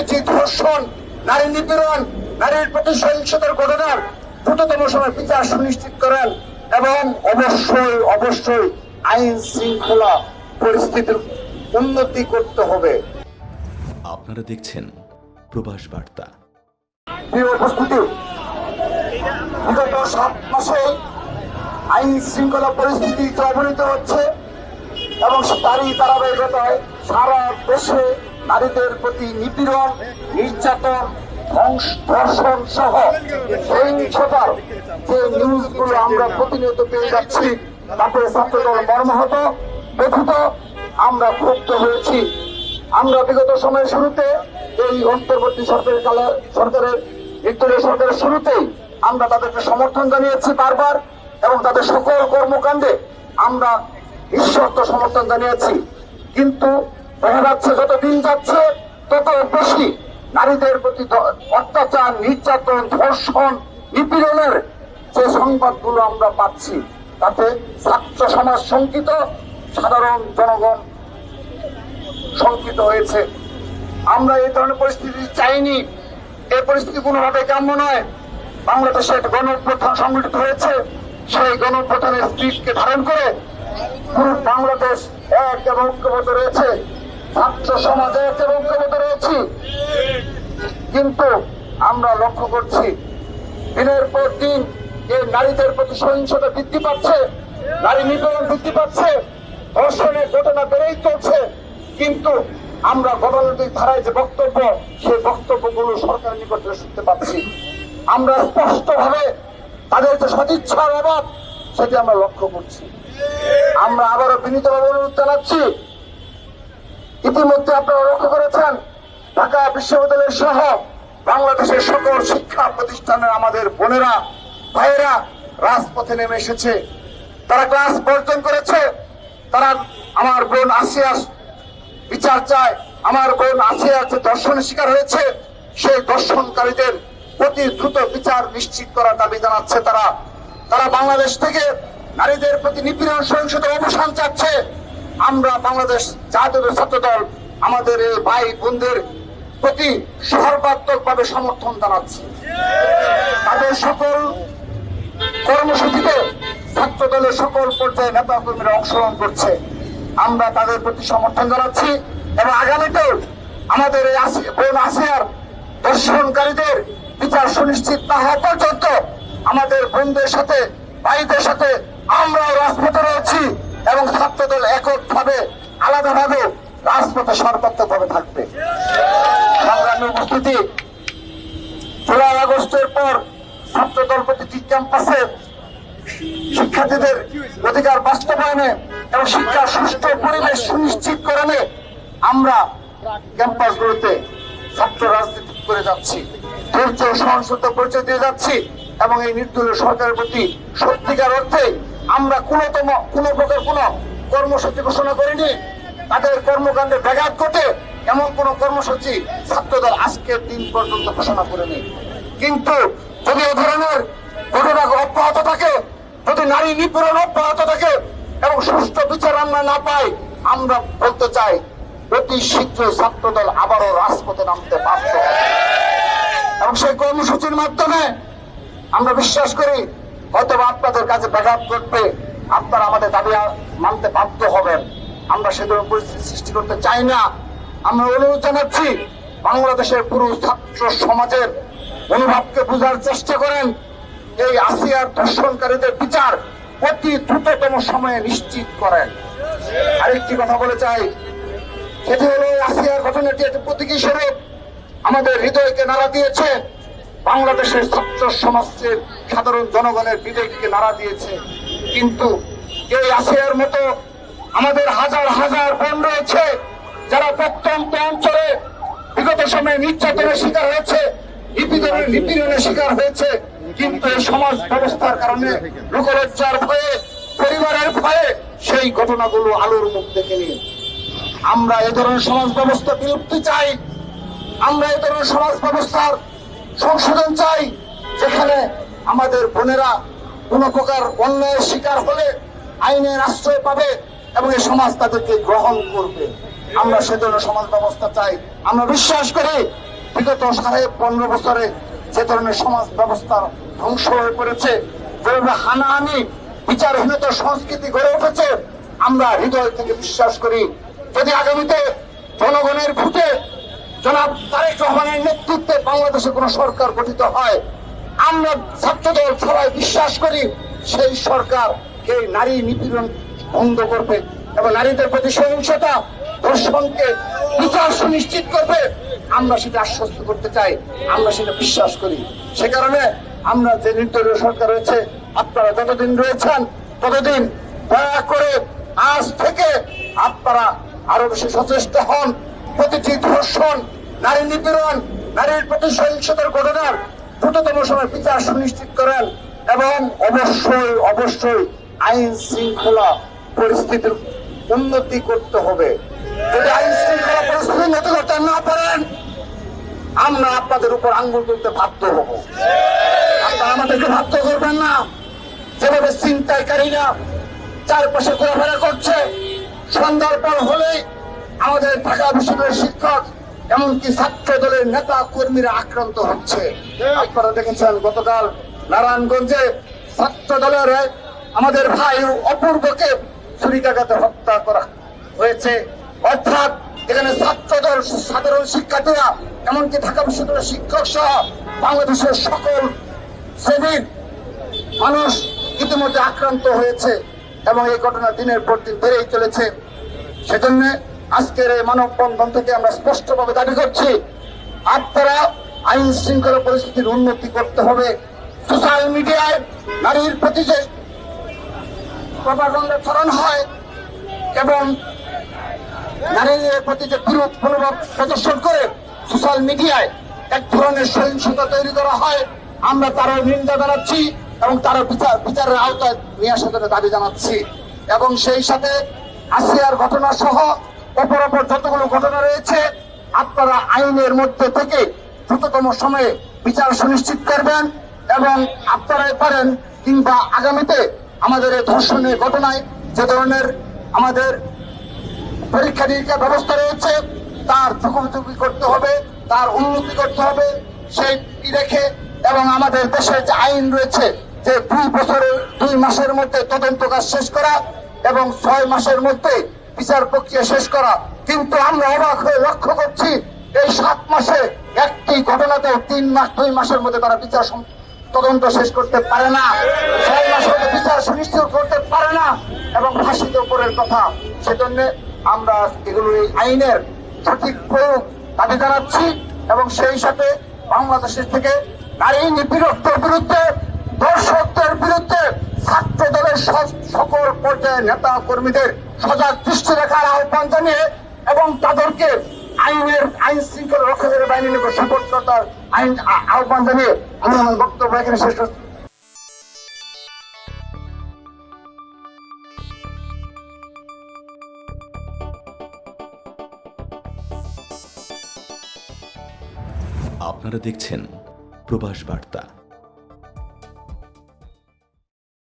প্রতিটি ধর্ষণ নারী নিপীড়ন নারীর প্রতি সহিংসতার ঘটনার দ্রুততম সময় বিচার সুনিশ্চিত করেন এবং অবশ্যই অবশ্যই আইন শৃঙ্খলা পরিস্থিতির উন্নতি করতে হবে। আপনারা দেখছেন প্রবাস বার্তা। উপস্থিতি বিগত সাত মাসে আইন শৃঙ্খলা পরিস্থিতি অবনীত হচ্ছে এবং তারই ধারাবাহিকতায় সারা দেশে নারীদের প্রতি নিপীড়ন, নির্যাতন ধর্ষণ সহ সহিংসতার যে নিউজগুলো আমরা প্রতিনিয়ত পেয়ে যাচ্ছি, তাতে ছাত্রদল মর্মাহত, ব্যথিত, আমরা ক্ষুব্ধ হয়েছি। আমরা বিগত সময়ের শুরুতে এই অন্তর্বর্তী সরকারের কালে সরকারের নির্দলীয় সরকারের শুরুতেই আমরা তাদেরকে সমর্থন জানিয়েছি বারবার, এবং তাদের সকল কর্মকাণ্ডে আমরা নিঃশর্ত সমর্থন জানিয়েছি। কিন্তু দেখা যাচ্ছে যত দিন যাচ্ছে, তত বেশি নারীদের প্রতি অত্যাচার, নির্যাতন, ধর্ষণ, নিপীড়নের যে সংবাদগুলো আমরা পাচ্ছি, তাতে ছাত্র সমাজ শঙ্কিত, সাধারণ জনগণ শঙ্কিত হয়েছে। আমরা এই ধরনের পরিস্থিতি চাইনি। এই পরিস্থিতি কোনোভাবে কাম্য নয়। বাংলাদেশে একটা গণ অভ্যুত্থান সংগঠিত হয়েছে। সেই গণ অভ্যুত্থানের স্পিডকে ধারণ করে বাংলাদেশ এক এবং ঐক্যবদ্ধ রয়েছে। ছাত্র সমাজ এক ঐক্যবদ্ধ কিন্তু আমরা লক্ষ্য করছি, দিনের পর দিন এই নারীদের প্রতি সহিংসতা বৃদ্ধি পাচ্ছে, নারী নিপীড়ন বৃদ্ধি পাচ্ছে, ধর্ষণের ঘটনা বেড়েই চলছে। কিন্তু আমরা গতানুগতিক ধারায় যে বক্তব্য, সেই বক্তব্যগুলো সরকারের নিকট শুনতে পাচ্ছি। আমরা স্পষ্টভাবে তাদের যে সদিচ্ছার অভাব, সেটি আমরা লক্ষ্য করছি। আমরা আবারও বিনীতভাবে অনুরোধ জানাচ্ছি ইতিমধ্যে আপনারা লক্ষ্য করেছেন, ঢাকা বিশ্ববিদ্যালয় সহ বাংলাদেশের সকল শিক্ষা প্রতিষ্ঠানের আমাদের বোনেরা, ভাইয়েরা রাজপথে নেমে এসেছে। তারা ক্লাস বর্জন করেছে। তারা আমার বোন আসিয়া বিচার চায়। আমার বোন আসিয়া যে দর্শনের শিকার হয়েছে, সেই দর্শনকারীদের অতি দ্রুত বিচার নিশ্চিত করার দাবি জানাচ্ছে তারা। তারা বাংলাদেশ থেকে নারীদের প্রতি নিপীড়ন সহিংসতার অবসান চাচ্ছে। আমরা বাংলাদেশ জাতীয় ছাত্র দল আমাদের এই ভাই বোনদের প্রতি সর্বাত্মক ভাবে সমর্থন জানাচ্ছি। তাদের সকল কর্মসূচিতে ছাত্র দলের সকল পর্যায়ে নেতা কর্মীরা অংশগ্রহণ করছে। আমরা তাদের প্রতি সমর্থন জানাচ্ছি এবং আগামীতেও আমাদের এই বোন আসিয়ার দর্শনকারীদের বিচার সুনিশ্চিত না হওয়া পর্যন্ত আমাদের বোনদের সাথে, ভাইদের সাথে আমরাও রাজপথে রয়েছি। এবং ছাত্রদল এককভাবে, আলাদাভাবে রাজপথে সর্বাত্মকভাবে থাকবে। উপস্থিতি, জুলাই আগস্টের পর ছাত্রদল প্রতিটি ক্যাম্পাসে শিক্ষার্থীদের অধিকার বাস্তবায়নে এবং শিক্ষার সুষ্ঠু পরিবেশ সুনিশ্চিত করণে আমরা ক্যাম্পাসগুলোতে ছাত্র রাজনীতি করে যাচ্ছি। ধৈর্য সহনশীলতা পরিচয় দিয়ে যাচ্ছি এবং এই নির্দলীয় সরকারের প্রতি সত্যিকার অর্থে আমরা কোনতম কোন প্রকার কোন কর্মসূচি ঘোষণা করিনি। তাদের কর্মকাণ্ডে ব্যাঘাত ঘটে এমন কোন কর্মসূচি ছাত্রদল আজকের দিন পর্যন্ত ঘোষণা করেনি। কিন্তু যদি এ ধরনের ঘটনা অব্যাহত থাকে, যদি নারী নিপীড়ন অব্যাহত থাকে এবং সুষ্ঠু বিচার আমরা না পাই, আমরা বলতে চাই, অতি শীঘ্রই ছাত্রদল আবারও রাজপথে নামতে বাধ্য এবং সেই কর্মসূচির মাধ্যমে আমরা বিশ্বাস করি হয়তো আপনাদের কাছে ব্যাঘাত ঘটবে, আপনারা আমাদের দাবি মানতে বাধ্য হবেন। আমরা সে ধরনের পরিস্থিতি সৃষ্টি করতে চাই না। আমরা অনুরোধ জানাচ্ছি, বাংলাদেশের পুরো ছাত্র সমাজের অনুভবকে বোঝার চেষ্টা করেন। এই আসিয়ার দর্শনকারীদের বিচার অতি দ্রুততম সময়ে নিশ্চিত করেন। আরেকটি কথা বলে চাই, সেটি হলো আসিয়ার ঘটনাটি একটি প্রতীকী স্বরূপ। আমাদের হৃদয়কে নাড়া দিয়েছে। বাংলাদেশের ছাত্র সমাজের সাধারণ জনগণের বিবেককে নাড়া দিয়েছে। কিন্তু এই আসিয়ার মতো আমাদের হাজার হাজার বোন রয়েছে, যারা প্রত্যন্ত অঞ্চলে বিগত সময়ে নির্যাতনের শিকার হয়েছে, নিপীড়নের নিপীড়নের শিকার হয়েছে। কিন্তু এই সমাজ ব্যবস্থার কারণে লোকলজ্জার ভয়ে, পরিবারের ভয়ে সেই ঘটনাগুলো আলোর মুখ দেখে নিয়ে আমরা এ ধরনের সমাজ ব্যবস্থা বিলুপ্তি চাই। আমরা এ ধরনের সমাজ ব্যবস্থার সংশোধন চাই, যেখানে আমাদের বোনেরা কোন প্রকার অন্যায়ের শিকার হলে আইনের আশ্রয় পাবে এবং এই সমাজ তাদেরকে গ্রহণ করবে। আমরা সে ধরনের সমাজ ব্যবস্থা চাই। আমরা বিশ্বাস করি, বিগত সাড়ে পনেরো বছরে যে ধরনের সমাজ ব্যবস্থা ধ্বংস হয়ে পড়েছে যেভাবে হানাহানি বিচারহীনতার সংস্কৃতি গড়ে উঠেছে, আমরা হৃদয় থেকে বিশ্বাস করি, যদি আগামীতে জনগণের ভোটে জনাব তারেক রহমানের নেতৃত্বে বাংলাদেশে কোন সরকার গঠিত হয়, আমরা ছাত্রদল সবাই বিশ্বাস করি সেই সরকার এই নারী নিপীড়ন বন্ধ করবে এবং নারীদের প্রতি সহিংসতা ধর্ষণকে বিচার সুনিশ্চিত করবে, আমরা সেটা আশ্বস্ত করতে চাই, আমরা সেটা বিশ্বাস করি। সে কারণে আমরা যে নির্দলীয় সরকার রয়েছে, আপনারা যতদিন রয়েছেন, ততদিন দয়া করে আজ থেকে আপনারা আরও বেশি সচেষ্ট হন। প্রতিটি ধর্ষণ, নারী নিপীড়ন, নারীর প্রতি সহিংসতার ঘটনার দ্রুততম সময় বিচার সুনিশ্চিত করেন এবং অবশ্যই অবশ্যই আইন শৃঙ্খলা পরিস্থিতির উন্নতি করতে হবে। যদি আইন শৃঙ্খলা পরিস্থিতি উন্নতি করতে না পারেন, আমরা আপনাদের উপর আঙ্গুল তুলতে বাধ্য হব। আপনারা আমাদেরকে বাধ্য করবেন না। যেভাবে ছিনতাইকারীরা চারপাশে ঘোরাফেরা করছে, সন্ধ্যার পর হলেই আমাদের ঢাকা বিশ্ববিদ্যালয়ের শিক্ষক এমনকি ছাত্র দলের নেতা কর্মীরা আক্রান্ত হচ্ছে। আপনারা দেখেছেন গতকাল নারায়ণগঞ্জে ছাত্র দলের আমাদের ভাই অপূর্বকে ছুরিকাঘাতে হত্যা করা হয়েছে। অর্থাৎ এখানে ছাত্র দল সাধারণ শিক্ষার্থীরা, এমনকি ঢাকা বিশ্ববিদ্যালয়ের শিক্ষক সহ বাংলাদেশের সকল শ্রেণির মানুষ ইতিমধ্যে আক্রান্ত হয়েছে এবং এই ঘটনা দিনের পর দিন বেড়েই চলেছে। সেজন্য আজকের এই মানববন্ধন থেকে আমরা স্পষ্টভাবে দাবি করছি। আপনারা আইন শৃঙ্খলা পরিস্থিতির উন্নতি করতে হবে। সোশ্যাল মিডিয়ায় নারীর প্রতি যে প্রপাগন্ডা হয় এবং নারীদের প্রতি যে বিরোধ মনোভাব প্রদর্শন করে সোশ্যাল মিডিয়ায় এক ধরনের সহিংসতা তৈরি করা হয়, আমরা তারও নিন্দা জানাচ্ছি এবং তারা বিচার বিচারের আওতায় নিয়ে আসার দাবি জানাচ্ছি। এবং সেই সাথে আসিয়ার ঘটনা সহ অপর অপর যতগুলো ঘটনা রয়েছে, আপনারা আইনের মধ্যে থেকে দ্রুততম সময়ে বিচার সুনিশ্চিত করবেন এবং আপনারাই পারেন কিংবা আগামীতে আমাদের এই ধর্ষণের ঘটনায় যে ধরনের আমাদের পরীক্ষা নিরীক্ষা ব্যবস্থা রয়েছে, তার চুকুমচুকি করতে হবে, তার উন্নতি করতে হবে সেইটি রেখে এবং আমাদের দেশের যে আইন রয়েছে যে দুই বছরের, দুই মাসের মধ্যে তদন্ত কাজ শেষ করা এবং ছয় মাসের মধ্যে বিচার প্রক্রিয়া শেষ করা। কিন্তু আমরা অবাক হয়ে লক্ষ্য করছি, এই সাত মাসে একটি ঘটনাতেও তিন মাস, দুই মাসের মধ্যে তারা বিচার তদন্ত শেষ করতে পারে না। ছয় মাসের মধ্যে বিচার সুনিশ্চিত করতে পারে না। এবং ফাঁসিতে উপরের কথা, সেজন্য আমরা এগুলো এই আইনের সঠিক প্রয়োগ দাবি জানাচ্ছি। এবং সেই সাথে বাংলাদেশের থেকে নারী নিপীড়কদের বিরুদ্ধে দর্শকদের বিরুদ্ধে ছাত্র দলের সব- সকল পর্যায়ের নেতা কর্মীদের সজাগ দৃষ্টি রাখার আহ্বান জানিয়ে এবং তাদেরকে আইনের আইন শৃঙ্খলা রক্ষাকারী নিকট আইন আহ্বান জানিয়ে আমি আমার বক্তব্য এখানে শেষ আপনারা দেখছেন প্রবাস বার্তা।